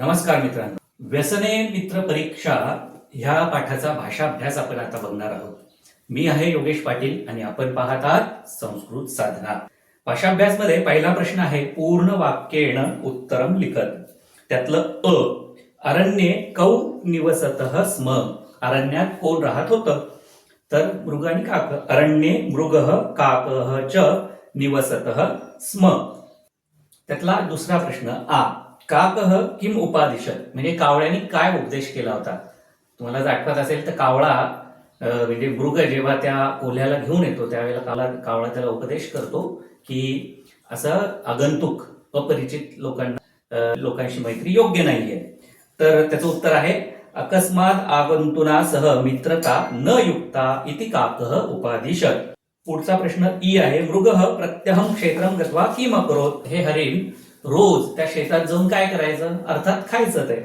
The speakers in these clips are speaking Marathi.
नमस्कार मित्रांनो. व्यसने मित्र परीक्षा ह्या पाठाचा भाषाभ्यास आपण आता बघणार आहोत. मी आहे योगेश पाटील आणि आपण पाहत आहात संस्कृत साधना. भाषाभ्यास मध्ये पहिला प्रश्न आहे पूर्ण वाक्येण उत्तरम लिखत. त्यातलं अ अरण्ये कौ निवसत स्म. अरण्यात कोण राहत होतं? तर मृग आणि काक. अरण्ये मृग काक च निवसत स्म. त्यातला दुसरा प्रश्न आ. काकह किम उपादिशत? म्हणजे कावळ्याने काय उपदेश केला होता? तुम्हाला जर आठवत असेल तर कावळा म्हणजे मृग जेव्हा त्या कोल्ह्याला घेऊन येतो त्यावेळेला कावळा कावळा त्याला उपदेश करतो की असं आगंतुक अपरिचित लोकांना लोकांशी मैत्री योग्य नाहीये. तर त्याचं उत्तर आहे अकस्मात आगंतुनासह मित्रता न युक्ता इति काकह उपादिशत. पुढचा प्रश्न ई आहे मृग प्रत्यहम क्षेत्रम गत्वा किम अकरोत हे हरिण रोज त्या शेतात जाऊन काय करायचं? अर्थात खायचं ते.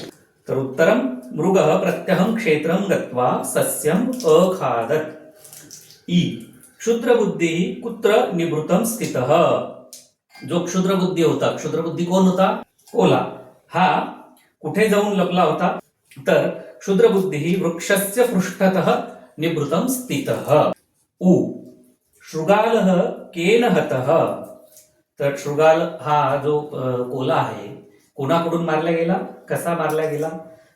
तर उत्तरम मृग प्रत्यहम क्षेत्रम गत्वा सस्यम अखादत. ई. क्षुद्रबुद्धी कुत्र निवृतम स्थित? जो क्षुद्रबुद्धी होता क्षुद्रबुद्धी कोण होता? कोला. हा कुठे जाऊन लपला होता? तर क्षुद्रबुद्धी वृक्षस्य पृष्ठतः निवृतम स्थित. उ. शृगाल केन हतः? तर शृगाल हा जो कोला आहे कोणाकडून मारला गेला? कसा मारला गेला?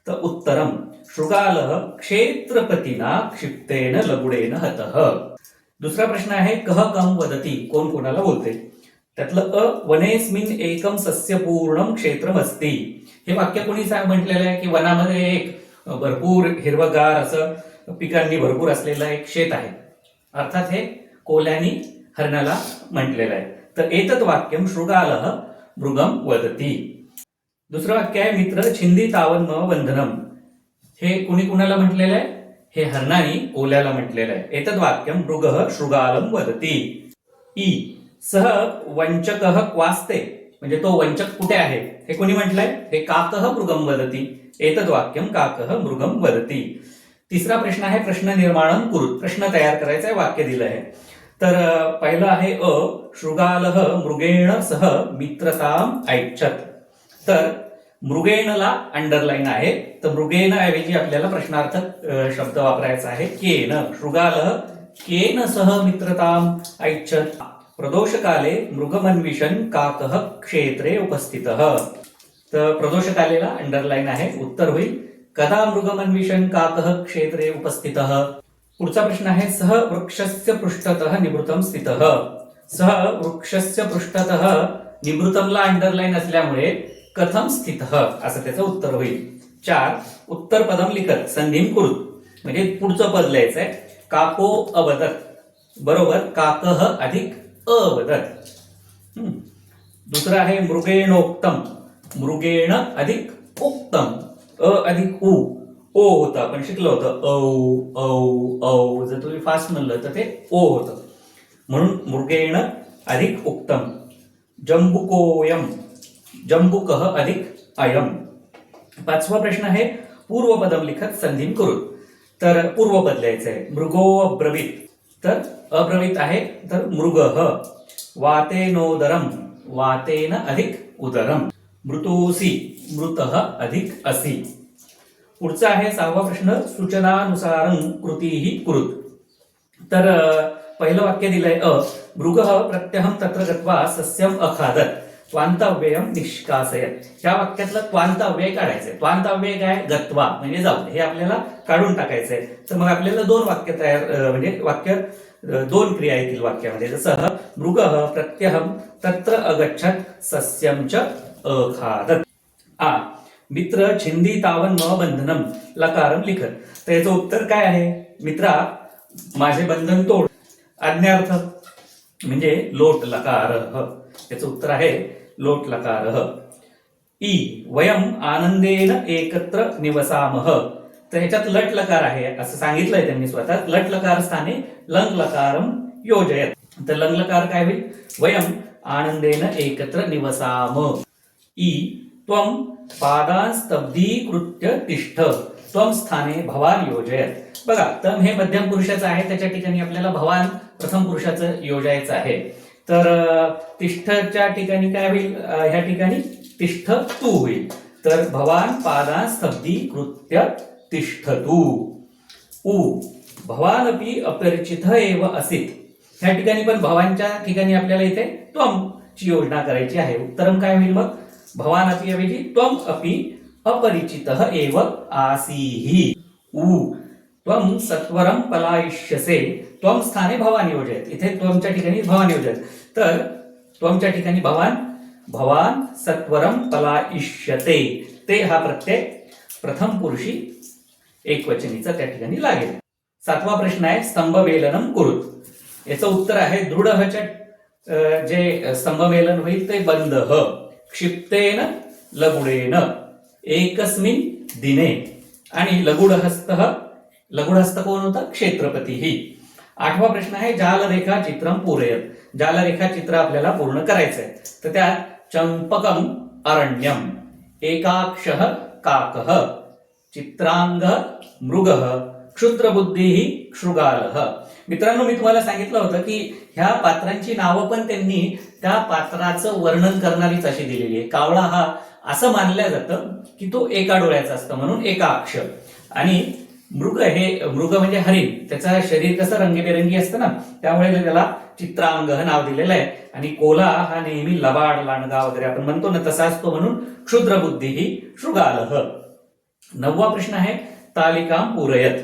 तर उत्तरम शृगाल क्षेत्रपतीना क्षिप्तेन लगुडेन हतः. दुसरा प्रश्न आहे कह कम वदती कोण कोणाला बोलते? त्यातलं अ वनेस्मिन एकम सस्यपूर्ण क्षेत्रम असती हे वाक्य कोणी सांग म्हटलेलं आहे की वनामध्ये एक भरपूर हिरवगार असं पिकांनी भरपूर असलेलं एक शेत आहे. अर्थात हे कोल्यानी हरणाला म्हटलेलं आहे. तर एतत वाक्यम शृगाल मृगम वदती. दुसरं वाक्य आहे मित्र छिंदी तावन म बंधनम हे कुणी कुणाला म्हटलेलं आहे? हे हरणानी ओल्याला म्हटलेलं आहे. एतद वाक्यम मृग शृगालम वदती. ई सह वंचक क्वास्ते. म्हणजे तो वंचक कुठे आहे? हे कोणी म्हटलंय? हे काकह मृगम वदती. एतद वाक्यम काकह मृगम वदती. तिसरा प्रश्न आहे प्रश्न निर्माण कुरुत प्रश्न तयार करायचा आहे वाक्य दिलं आहे. तर पहिलं आहे अ शृगालह मृगेण सह मित्रताम ऐच्छत. तर मृगेणला अंडरलाईन आहे. तर मृगेण ऐवजी आपल्याला प्रश्नार्थक शब्द वापरायचा आहे. केन शृगालह केन सह मित्रताम ऐच्छत. प्रदोषकाले मृगमन्विषण काकह क्षेत्रे उपस्थित. तर प्रदोषकालेला अंडरलाईन आहे. उत्तर होईल. कदा मृगमन्विषण काकह क्षेत्रे उपस्थित? पुढचा प्रश्न आहे सह वृक्षस्य पृष्ठतः निवृत्तम स्थित. सह वृक्षस्य पृष्ठतः निवृत्तमला अंडरलाईन असल्यामुळे कथम स्थित? असं त्याचं उत्तर होईल. चार उत्तर पदम लिखत संधीम कुरुत म्हणजे पुढचं पद लिहायचं आहे काको अवदत. बरोबर काकह अधिक अवदत. दुसरं आहे मृगेणोक्तम. मृगेण अधिक उक्तम. अ अधिक उ. ओ होतं आपण शिकलो होतं. औ औ औ. जर तुम्ही फास्ट म्हणलं तर ते ओ होतं. म्हणून मृगेण अधिक उक्तम. जंबुकोयम जंबुकह अधिक अयम. पाचवा प्रश्न आहे पूर्वपदम लिखत संधीम करून. तर पूर्वपद लिहायचं आहे मृगो अब्रवीत तर अब्रवीत आहे तर मृग. वातेनोदरम. वातेन अधिक उदरम. मृतोसी मृत अधिक असी. पुढचा आहे सहावा प्रश्न सूचनानुसार कृतीही कृत तर पहिलं वाक्य दिलंय अ मृग प्रत्यहम तत्र गत्वा सस्यम अखादत त्वांतव्ययम निष्कासयत. ह्या वाक्यातलं त्वांतव्यय काढायचंय. त्वांतव्यय काय? गत्वा म्हणजे जाऊ हे आपल्याला काढून टाकायचंय. तर मग आपल्याला दोन वाक्य तयार म्हणजे वाक्य दोन क्रिया येतील वाक्यामध्ये. जसं मृग प्रत्यहम तत्र अगच्छत सस्यम च अखादत. आ मित्र छिंदी तावन म बंधनम. लकारम लिखत. तर याचं उत्तर काय आहे? मित्रा माझे बंधन तोड. आज्ञार्थ. म्हणजे लोट लकार. याचं उत्तर आहे लोट लकार. ई वयम आनंदेन एकत्र निवसामह तर ह्याच्यात लट लकार आहे असं सांगितलंय त्यांनी स्वतः. लट लकार स्थाने लंग लकारम योजयत. तर लंग लकार काय होईल? वयम आनंदेन एकत्र निवसाम. ई त्वम पादांस्तब्धीकृत्य तिष्ठ. त्वम स्थाने भवान योजयत. बघा तम हे मध्यम पुरुषाचं आहे त्याच्या ठिकाणी आपल्याला भवान प्रथम पुरुषाचं योजायचं आहे. तर तिष्ठच्या ठिकाणी काय होईल? ह्या ठिकाणी तिष्ठ तू होईल. तर भवान पादा स्तब्धीकृत्य तिष्ठतु. उ अपि अपरिचित एव असित. ह्या ठिकाणी पण भवानच्या ठिकाणी आपल्याला इथे त्वम ची योजना करायची आहे. उत्तरम काय होईल मग भवान अपि अभिधि त्वम अपि अपरिचितः एव आसीहि उ त्वम सत्वरम पलायिष्यसे। त्वम स्थाने भवान योजयत। इथे त्वमच्या ठिकाणी भवान योजयत। तर त्वमच्या ठिकाणी भवान भवान सत्वरम पलायिष्यते। ते हा प्रत्यय प्रथम पुरुषी एकवचनीचा त्या ठिकाणी लागेल। सातवा प्रश्न आहे स्तंभवेलनम कुरुत। याचं उत्तर आहे दृढ हच्या जे स्तंभवेलन होईल ते बंद ह क्षिप्तेन लगुडेन एकस्मिन दिने. आणि लगुडहस्त लघुडहस्त कोण होता? क्षेत्रपती. ही आठवा प्रश्न आहे जालरेखा चित्रम पूरयत. जालरेखा चित्र आपल्याला पूर्ण करायचं आहे तर त्यात चंपकम अरण्यम. एकाक्ष काकः. चित्रांग मृग. क्षुद्रबुद्धी क्षुगाल. मित्रांनो मी तुम्हाला सांगितलं होतं की ह्या पात्रांची नावं पण त्यांनी त्या पात्राचं वर्णन करणारीच अशी दिलेली आहे. कावळा हा असं मानलं जातं की तो एका डोळ्याचा असतं म्हणून एका अक्ष आणि मृग हे मृग म्हणजे हरिण त्याचं शरीर कसं रंगीबेरंगी असतं ना त्यामुळे त्याला चित्रांग हे नाव दिलेलं आहे. आणि कोला हा नेहमी लबाड लांडगा वगैरे आपण म्हणतो ना तसा असतो म्हणून क्षुद्रबुद्धी ही शृगालह नववा प्रश्न आहे तालिकाम पूरयत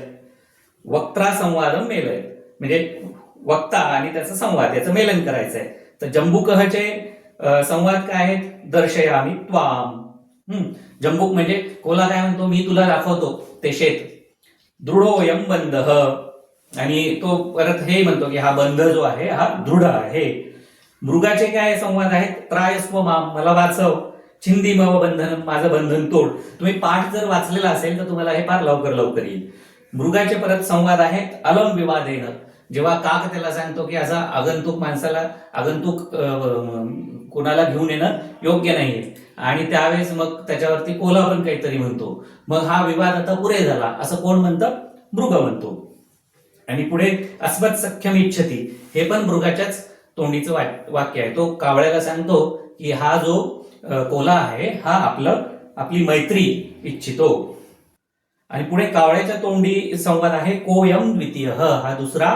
वक्त्रा संवाद मेलय. म्हणजे वक्ता आणि त्याचा संवाद याचं मेलन करायचं आहे तर जंबुकहचे संवाद काय आहेत? दर्शयामी त्वाम. हम्म. जंबुक म्हणजे कोला काय म्हणतो? मी तुला दाखवतो. ते शेत. दृढोयम बंध. आणि तो परत हे म्हणतो की हा बंध जो आहे हा दृढ आहे. मृगाचे काय संवाद आहेत? त्रायस्व माम. मला वाचव. छिंदी मव बंधन माझं बंधन तोड. तुम्ही पाठ जर वाचलेला असेल तर तुम्हाला हे फार लवकर लवकर येईल. मृगाचे परत संवाद आहेत. अलम येणं जेव्हा काक त्याला सांगतो की असा आगंतुक माणसाला आगंतुक कोणाला कुणाला घेऊन येणं योग्य नाहीये. आणि त्यावेळेस मग त्याच्यावरती कोला पण काहीतरी म्हणतो. मग हा विवाद आता पुरे झाला. असं कोण म्हणतं? मृग म्हणतो. आणि पुढे अस्मत सख्यम इच्छती. हे पण मृगाच्याच तोंडीचं वाक- वाक्य आहे. तो कावळ्याला सांगतो की हा जो कोला आहे हा आपलं आपली मैत्री इच्छितो. आणि पुढे कावळ्याच्या तोंडी संवाद आहे. कोयम द्वितीय हा दुसरा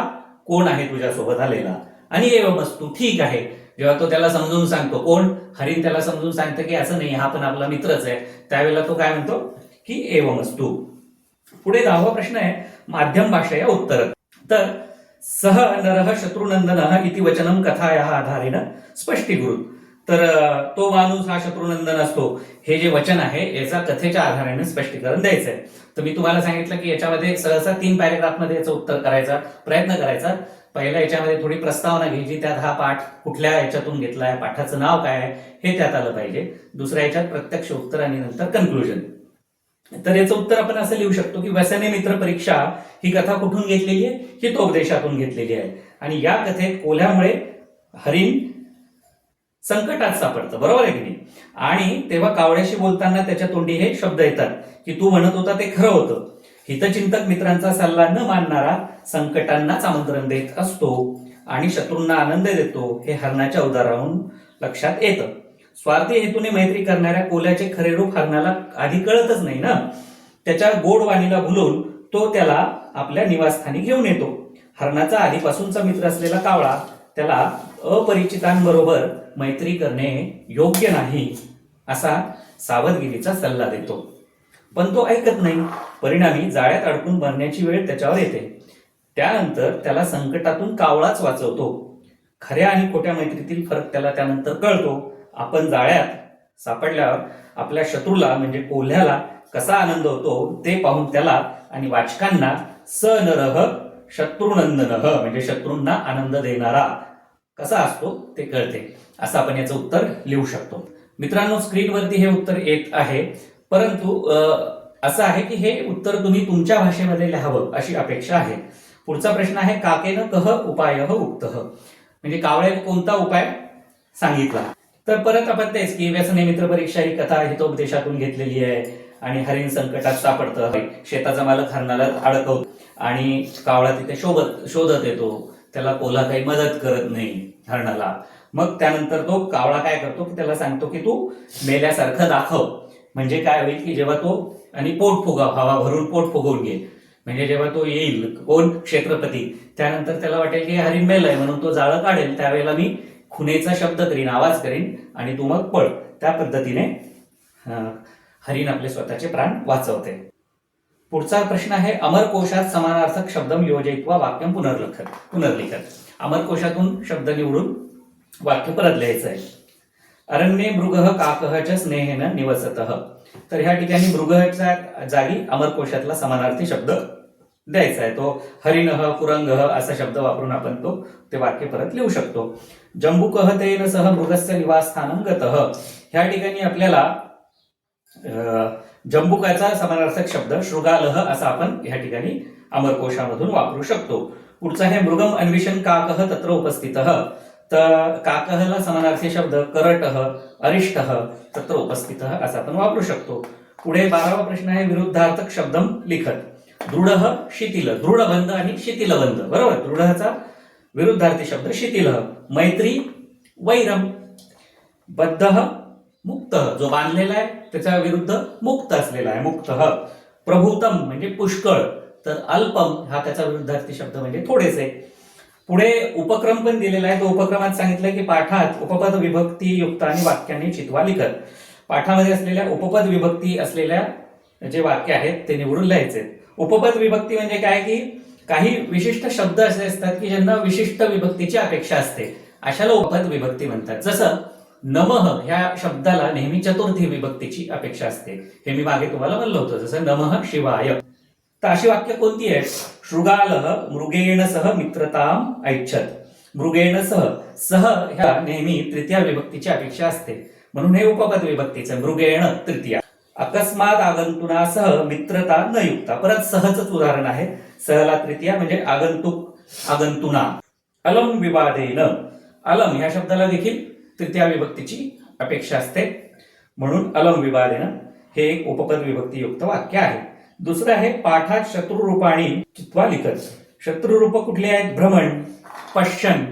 कोण आहे तुझ्यासोबत आलेला? आणि एव वस्तू ठीक आहे. जेव्हा तो त्याला समजून सांगतो कोण? हरिण त्याला समजून सांगतो की असं नाही हा पण आपला मित्रच आहे. त्यावेळेला तो काय म्हणतो? की एवं वस्तू. पुढे दहावा प्रश्न आहे माध्यम भाषा या उत्तर. तर सह नरह शत्रुनंदन इति वचनम कथाया आधारेण स्पष्टीकृत तर तो माणूस हा शत्रुनंदन असतो. हे जे वचन आहे याचा कथेच्या आधाराने स्पष्टीकरण द्यायचं आहे तर मी तुम्हाला सांगितलं की याच्यामध्ये सहसा तीन पॅरेग्राफमध्ये याचं उत्तर करायचा प्रयत्न करायचा. पहिल्या याच्यामध्ये थोडी प्रस्तावना घ्यायची त्यात हा पाठ कुठल्या याच्यातून घेतलाय पाठाचं नाव काय आहे हे त्यात आलं पाहिजे. दुसऱ्या याच्यात प्रत्यक्ष उत्तर आणि नंतर कन्क्लुजन तर याचं उत्तर आपण असं लिहू शकतो की व्यसने मित्र परीक्षा ही कथा कुठून घेतलेली आहे? ही तो उपदेशातून घेतलेली आहे. आणि या कथेत कोल्ह्यामुळे हरिण संकटात सापडतं. बरोबर आहे की नाही? आणि तेव्हा कावड्याशी बोलताना त्याच्या तोंडी हे शब्द येतात की तू म्हणत होता ते खरं होतं. हितचिंतक मित्रांचा सल्ला न मानणारा संकटांनाच आमंत्रण देत असतो आणि शत्रूंना आनंद देतो हे हरणाच्या उदाहरणावरून लक्षात येतं. स्वार्थी हेतूने मैत्री करणाऱ्या कोल्याचे खरे रूप हरणाला आधी कळतच नाही ना? त्याच्या गोड वाणीला भुलून तो त्याला आपल्या निवासस्थानी घेऊन येतो. हरणाचा आधीपासूनचा मित्र असलेला कावळा त्याला अपरिचितांबरोबर मैत्री करणे योग्य नाही असा सावधगिरीचा सल्ला देतो. पण तो ऐकत नाही. परिणामी जाळ्यात अडकून मरण्याची वेळ त्याच्यावर येते. त्यानंतर त्याला संकटातून कावळाच वाचवतो. खऱ्या आणि खोट्या मैत्रीतील फरक त्याला त्यानंतर कळतो. आपण जाळ्यात सापडल्यावर आपल्या शत्रूला म्हणजे कोल्ह्याला कसा आनंद होतो ते पाहून त्याला आणि वाचकांना स नरह शत्रुनंदन म्हणजे शत्रूंना आनंद देणारा कसा असतो ते कळते. असं आपण याचं उत्तर लिहू शकतो. मित्रांनो स्क्रीनवरती हे उत्तर येत आहे. परंतु असं आहे की हे उत्तर तुम्ही तुमच्या भाषेमध्ये लिहावं अशी अपेक्षा आहे. पुढचा प्रश्न आहे काकेनं कह उपाय उक्त? म्हणजे कावळ्याने कोणता उपाय सांगितला? तर परत आपण तेच की व्यसने मित्र परीक्षा ही कथा हितोपदेशातून घेतलेली आहे आणि हरिण संकटात सापडतं. शेताचा मालक हरणाला अडकवतो आणि कावळा तिथे शोभत शोधत येतो. त्याला कोला काही मदत करत नाही हरणाला मग त्यानंतर तो कावळा काय करतो की त्याला सांगतो की तू मेल्यासारखं दाखव. म्हणजे काय होईल की जेव्हा तो आणि पोट फुगाव हवा भरून पोट फुगवून घेईल. म्हणजे जेव्हा तो येईल कोण? क्षेत्रपती. त्यानंतर त्याला वाटेल की हरिण मेल आहे म्हणून तो जाळं काढेल. त्यावेळेला मी खुनेचा शब्द करीन आवाज करीन आणि तू मग पळ. त्या पद्धतीने हरिण आपले स्वतःचे प्राण वाचवते. पुढचा प्रश्न आहे अमरकोशात समानार्थक शब्दम योजयित्वा वाक्यम पुनर्लिखत पुनर्लिखन अमरकोशातून शब्द निवडून वाक्य परत लिहायचं आहे. अरण्ये मृगह काकह च स्नेहेन निवसत. तर ह्या ठिकाणी मृगच्या जागी अमरकोशातला समानार्थी शब्द द्यायचा आहे. तो हरिणह पुरंगह असा शब्द वापरून आपण तो ते वाक्य परत लिहू शकतो. जंबुकह तेन सह मृगस्य निवासस्थानं गतः. ह्या ठिकाणी आपल्याला अं, जंबुकाचा समानार्थक शब्द शृगालह असा आपण ह्या ठिकाणी अमरकोशामधून वापरू शकतो. पुढचा आहे मृगम अन्वेषण काकह तत्र उपस्थित. तर काकहला समानार्थी शब्द करटह अरिष्ट तत्र उपस्थित असा आपण वापरू शकतो. पुढे बारावा प्रश्न आहे विरुद्धार्थक शब्दम लिखत. दृढ शिथिल दृढबंध आणि शिथिलबंध. बरोबर? दृढचा विरुद्धार्थी शब्द शिथिल. मैत्री वैरम बद्ध मुक्त जो बांधलेला आहे त्याच्या विरुद्ध मुक्त असलेला आहे मुक्त. प्रभुतम म्हणजे पुष्कळ. तर अल्पम हा त्याचा विरुद्धार्थी शब्द म्हणजे थोडेसे. पुढे उपक्रम पण दिलेला आहे. तो उपक्रमात सांगितलं की पाठात उपपद विभक्ती युक्त आणि वाक्याने चितवा लिखत. पाठामध्ये असलेल्या उपपद विभक्ती असलेल्या जे वाक्य आहेत ते निवडून लिहायचे. उपपद विभक्ती म्हणजे काय? की काही विशिष्ट शब्द असे असतात की ज्यांना विशिष्ट विभक्तीची अपेक्षा असते. अशाला उपपद विभक्ती म्हणतात. जसं नमः ह्या शब्दाला नेहमी चतुर्थी विभक्तीची अपेक्षा असते. हे मी मागे तुम्हाला म्हणलं होतं जसं नमः शिवाय. तर अशी वाक्य कोणती आहेत शृगाल मृगेण सह मित्रताम ऐच्छत. मृगेण सह सह ह्या नेहमी तृतीय विभक्तीची अपेक्षा असते. म्हणून हे उपपद विभक्तीचं मृगेण तृतीया. अकस्मात आगंतुनासह मित्रता न युक्ता. परत सहजच उदाहरण आहे. सहला तृतीया म्हणजे आगंतुक आगंतुना. अलम विवादेन. अलम ह्या शब्दाला देखील तृतीया विभक्तीची अपेक्षा असते. म्हणून अलम विवादेन हे एक उपपद विभक्ती युक्त वाक्य आहे. दुसरं आहे पाठात शत्रुरूपाणी चित्वा लिखत. शत्रुरूप कुठले आहेत? भ्रमण पश्चन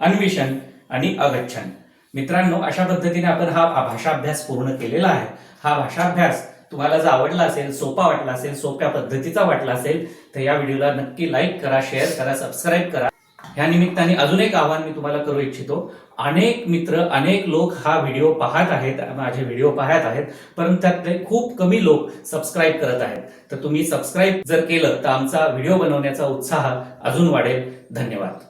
अन्वेषण आणि अगच्छन. मित्रांनो अशा पद्धतीने आपण हा भाषाभ्यास पूर्ण केलेला आहे. हा भाषाभ्यास तुम्हाला जर आवडला असेल सोपा वाटला असेल सोप्या पद्धतीचा वाटला असेल तर या व्हिडिओला नक्की लाईक करा शेअर करा सबस्क्राईब करा. ह्या निमित्ताने अजून एक आव्हान मी तुम्हाला करू इच्छितो. अनेक मित्र अनेक लोक हा व्हिडिओ पाहत आहेत माझे व्हिडिओ पाहत आहेत परंतु त्यातले खूप कमी लोक सबस्क्राईब करत आहेत. तर तुम्ही सबस्क्राईब जर केलं तर आमचा व्हिडिओ बनवण्याचा उत्साह अजून वाढेल. धन्यवाद.